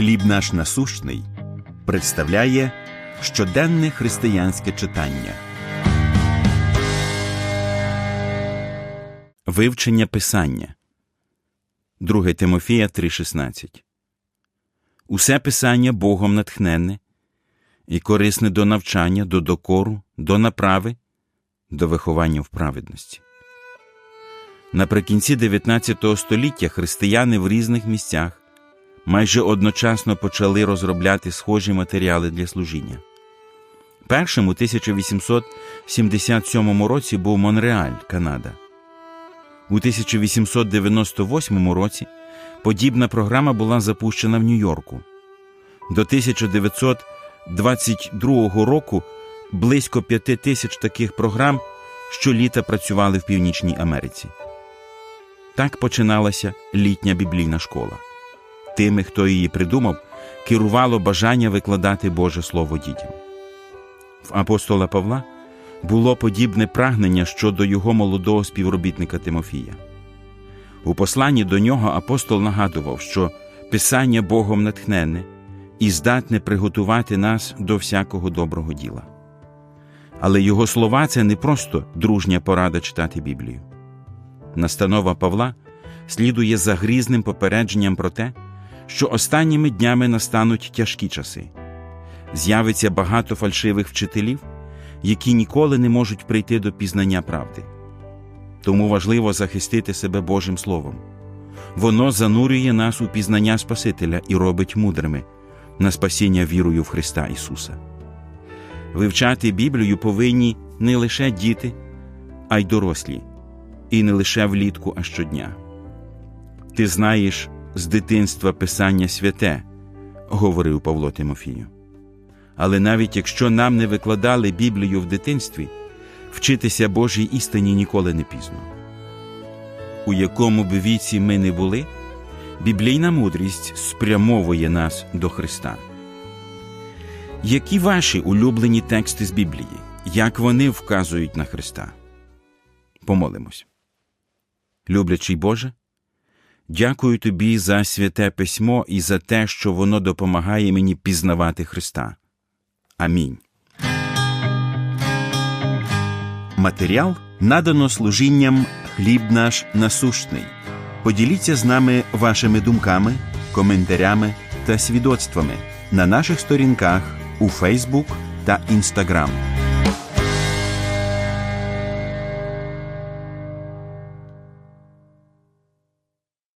Хліб наш насущний представляє щоденне християнське читання. Вивчення Писання 2 Тимофія 3:16 Усе писання Богом натхненне і корисне до навчання, до докору, до направи, до виховання в праведності. Наприкінці 19 століття християни в різних місцях майже одночасно почали розробляти схожі матеріали для служіння. Першим у 1877 році був Монреаль, Канада. У 1898 році подібна програма була запущена в Нью-Йорку. До 1922 року близько п'яти тисяч таких програм щоліта працювали в Північній Америці. Так починалася літня біблійна школа. Тими, хто її придумав, керувало бажання викладати Боже Слово дітям. В апостола Павла було подібне прагнення щодо його молодого співробітника Тимофія. У посланні до нього апостол нагадував, що Писання Богом натхненне і здатне приготувати нас до всякого доброго діла. Але його слова це не просто дружня порада читати Біблію. Настанова Павла слідує за грізним попередженням про те, що останніми днями настануть тяжкі часи. З'явиться багато фальшивих вчителів, які ніколи не можуть прийти до пізнання правди. Тому важливо захистити себе Божим Словом. Воно занурює нас у пізнання Спасителя і робить мудрими на спасіння вірою в Христа Ісуса. Вивчати Біблію повинні не лише діти, а й дорослі, і не лише влітку, а щодня. Ти знаєш з дитинства Писання святе, говорив Павло Тимофію. Але навіть якщо нам не викладали Біблію в дитинстві, вчитися Божій істині ніколи не пізно. У якому б віці ми не були, біблійна мудрість спрямовує нас до Христа. Які ваші улюблені тексти з Біблії? Як вони вказують на Христа? Помолимось. Люблячий Боже, дякую Тобі за святе письмо і за те, що воно допомагає мені пізнавати Христа. Амінь. Матеріал надано служінням хліб наш насущний. Поділіться з нами вашими думками, коментарями та свідоцтвами на наших сторінках у Фейсбук та Інстаграм.